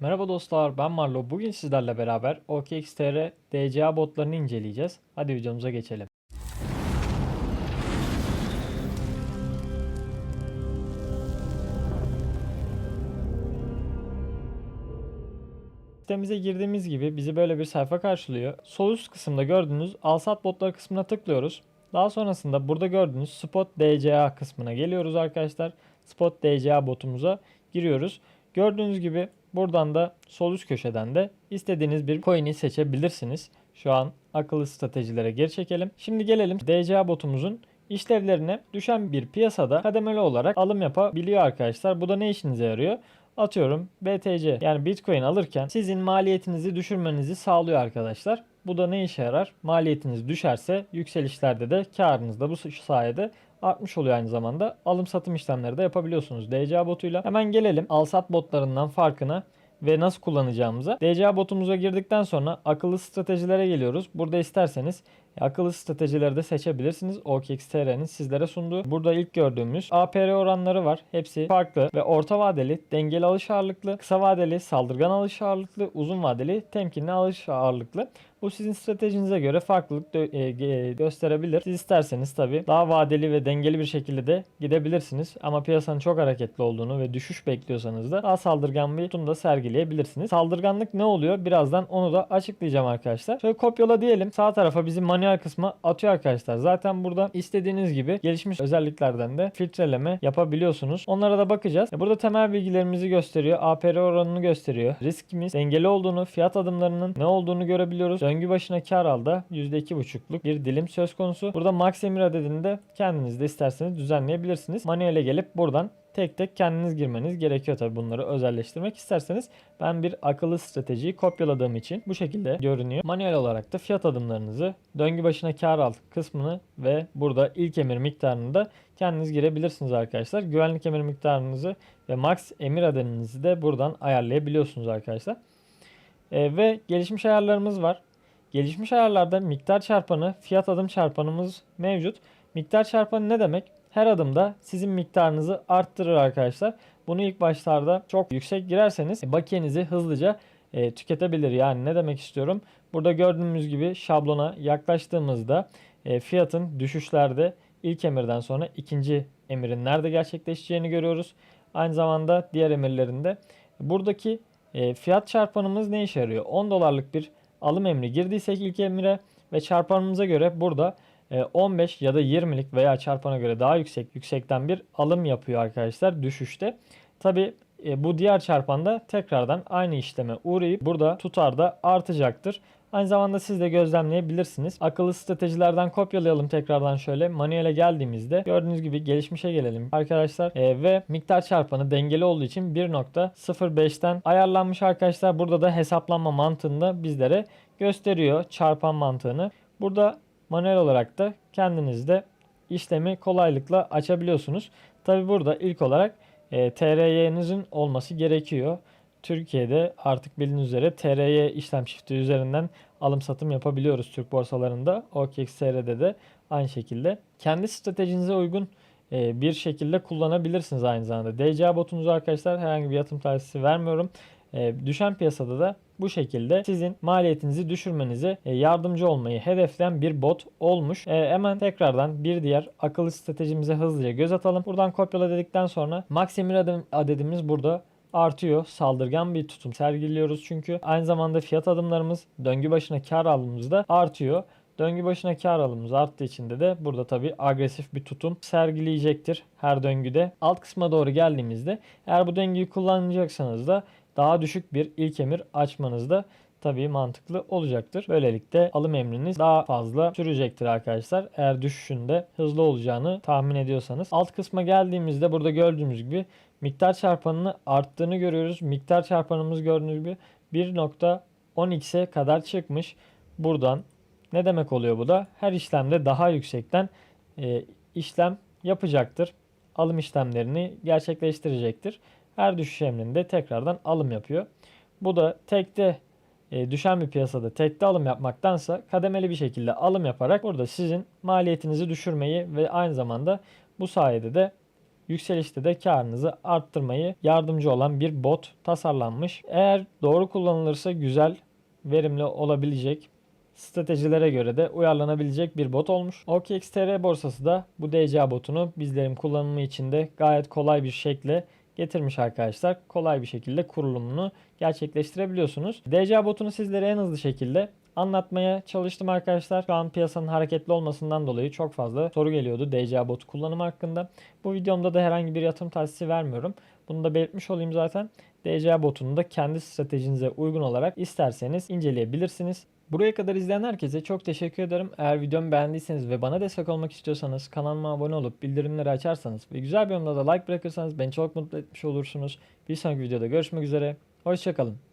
Merhaba dostlar ben Marlo. Bugün sizlerle beraber OKXTR DCA botlarını inceleyeceğiz. Hadi videomuza geçelim. Sitemize girdiğimiz gibi bizi böyle bir sayfa karşılıyor. Sol üst kısımda gördüğünüz Alsat botları kısmına tıklıyoruz. Daha sonrasında burada gördüğünüz Spot DCA kısmına geliyoruz arkadaşlar. Spot DCA botumuza giriyoruz. Gördüğünüz gibi buradan da sol üst köşeden de istediğiniz bir coin'i seçebilirsiniz. Şu an akıllı stratejilere geri çekelim. Şimdi gelelim DCA botumuzun işlevlerine düşen bir piyasada kademeli olarak alım yapabiliyor arkadaşlar. Bu da ne işinize yarıyor? Atıyorum BTC yani Bitcoin alırken sizin maliyetinizi düşürmenizi sağlıyor arkadaşlar. Bu da ne işe yarar? Maliyetiniz düşerse yükselişlerde de karınız da bu sayede artmış oluyor aynı zamanda. Alım satım işlemleri de yapabiliyorsunuz DCA botuyla. Hemen gelelim alsat botlarından farkına ve nasıl kullanacağımıza. DCA botumuza girdikten sonra akıllı stratejilere geliyoruz. Burada isterseniz akıllı stratejileri de seçebilirsiniz. OKXTR'nin sizlere sunduğu. Burada ilk gördüğümüz APR oranları var. Hepsi farklı ve orta vadeli dengeli alış ağırlıklı, kısa vadeli saldırgan alış ağırlıklı, uzun vadeli temkinli alış ağırlıklı. Bu sizin stratejinize göre farklılık e, gösterebilir. Siz isterseniz tabi daha vadeli ve dengeli bir şekilde de gidebilirsiniz. Ama piyasanın çok hareketli olduğunu ve düşüş bekliyorsanız da daha saldırgan bir tutum da sergileyebilirsiniz. Saldırganlık ne oluyor? Birazdan onu da açıklayacağım arkadaşlar. Şöyle kopyala diyelim. Sağ tarafa bizim manuel kısmı atıyor arkadaşlar. Zaten burada istediğiniz gibi gelişmiş özelliklerden de filtreleme yapabiliyorsunuz. Onlara da bakacağız. E, Burada temel bilgilerimizi gösteriyor. APR oranını gösteriyor. Riskimiz dengeli olduğunu, fiyat adımlarının ne olduğunu görebiliyoruz. Döngü başına kar alda %2,5'luk bir dilim söz konusu. Burada max emir adedini de kendiniz de isterseniz düzenleyebilirsiniz. Manuele gelip buradan tek tek kendiniz girmeniz gerekiyor tabi bunları özelleştirmek isterseniz. Ben bir akıllı stratejiyi kopyaladığım için bu şekilde görünüyor. Manuel olarak da fiyat adımlarınızı, döngü başına kar al kısmını ve burada ilk emir miktarını da kendiniz girebilirsiniz arkadaşlar. Güvenlik emir miktarınızı ve max emir adeninizi de buradan ayarlayabiliyorsunuz arkadaşlar. Ee, ve gelişmiş ayarlarımız var. Gelişmiş ayarlarda miktar çarpanı, fiyat adım çarpanımız mevcut. Miktar çarpanı ne demek? Her adımda sizin miktarınızı arttırır arkadaşlar. Bunu ilk başlarda çok yüksek girerseniz bakiyenizi hızlıca e, tüketebilir. Yani ne demek istiyorum? Burada gördüğümüz gibi şablona yaklaştığımızda e, fiyatın düşüşlerde ilk emirden sonra ikinci emirin nerede gerçekleşeceğini görüyoruz. Aynı zamanda diğer emirlerinde buradaki e, fiyat çarpanımız ne işe yarıyor? 10 dolarlık bir alım emri girdiysek ilk emire ve çarpanımıza göre burada 15 ya da 20'lik veya çarpana göre daha yüksek yüksekten bir alım yapıyor arkadaşlar düşüşte. Tabi bu diğer çarpanda tekrardan aynı işleme uğrayıp burada tutar da artacaktır. Aynı zamanda siz de gözlemleyebilirsiniz. Akıllı stratejilerden kopyalayalım tekrardan şöyle. Manuele geldiğimizde gördüğünüz gibi gelişmişe gelelim arkadaşlar. E, ve miktar çarpanı dengeli olduğu için 1.05'ten ayarlanmış arkadaşlar. Burada da hesaplanma mantığında bizlere gösteriyor çarpan mantığını. Burada manuel olarak da kendiniz de işlemi kolaylıkla açabiliyorsunuz. Tabi burada ilk olarak e, TRY'nizin olması gerekiyor. Türkiye'de artık bildiğiniz üzere TRY işlem çifti üzerinden alım satım yapabiliyoruz Türk borsalarında. OKXTR'de de aynı şekilde. Kendi stratejinize uygun e, bir şekilde kullanabilirsiniz aynı zamanda. DCA botunuzu arkadaşlar herhangi bir yatırım tavsiyesi vermiyorum. E, düşen piyasada da bu şekilde sizin maliyetinizi düşürmenize e, yardımcı olmayı hedefleyen bir bot olmuş. E, hemen tekrardan bir diğer akıllı stratejimize hızlıca göz atalım. Buradan kopyala dedikten sonra emir adım- adedimiz burada artıyor. Saldırgan bir tutum sergiliyoruz çünkü. Aynı zamanda fiyat adımlarımız döngü başına kar alımımız da artıyor. Döngü başına kar alımımız arttığı için de burada tabi agresif bir tutum sergileyecektir her döngüde. Alt kısma doğru geldiğimizde eğer bu döngüyü kullanacaksanız da daha düşük bir ilk emir açmanız da tabii mantıklı olacaktır. Böylelikle alım emriniz daha fazla sürecektir arkadaşlar. Eğer düşüşünde hızlı olacağını tahmin ediyorsanız. Alt kısma geldiğimizde burada gördüğümüz gibi miktar çarpanını arttığını görüyoruz. Miktar çarpanımız gördüğünüz gibi 1.10x'e kadar çıkmış. Buradan ne demek oluyor bu da? Her işlemde daha yüksekten e, işlem yapacaktır. Alım işlemlerini gerçekleştirecektir. Her düşüş emrinde tekrardan alım yapıyor. Bu da tekte e, düşen bir piyasada tekte alım yapmaktansa kademeli bir şekilde alım yaparak burada sizin maliyetinizi düşürmeyi ve aynı zamanda bu sayede de yükselişte de karınızı arttırmayı yardımcı olan bir bot tasarlanmış. Eğer doğru kullanılırsa güzel, verimli olabilecek stratejilere göre de uyarlanabilecek bir bot olmuş. OKX.TR borsası da bu DCA botunu bizlerin kullanımı için de gayet kolay bir şekilde getirmiş arkadaşlar. Kolay bir şekilde kurulumunu gerçekleştirebiliyorsunuz. DCA botunu sizlere en hızlı şekilde anlatmaya çalıştım arkadaşlar. Şu an piyasanın hareketli olmasından dolayı çok fazla soru geliyordu DCA botu kullanımı hakkında. Bu videomda da herhangi bir yatırım tavsiyesi vermiyorum. Bunu da belirtmiş olayım zaten. DCA botunu da kendi stratejinize uygun olarak isterseniz inceleyebilirsiniz. Buraya kadar izleyen herkese çok teşekkür ederim. Eğer videomu beğendiyseniz ve bana destek olmak istiyorsanız kanalıma abone olup bildirimleri açarsanız ve güzel bir yorumda da like bırakırsanız beni çok mutlu etmiş olursunuz. Bir sonraki videoda görüşmek üzere. Hoşçakalın.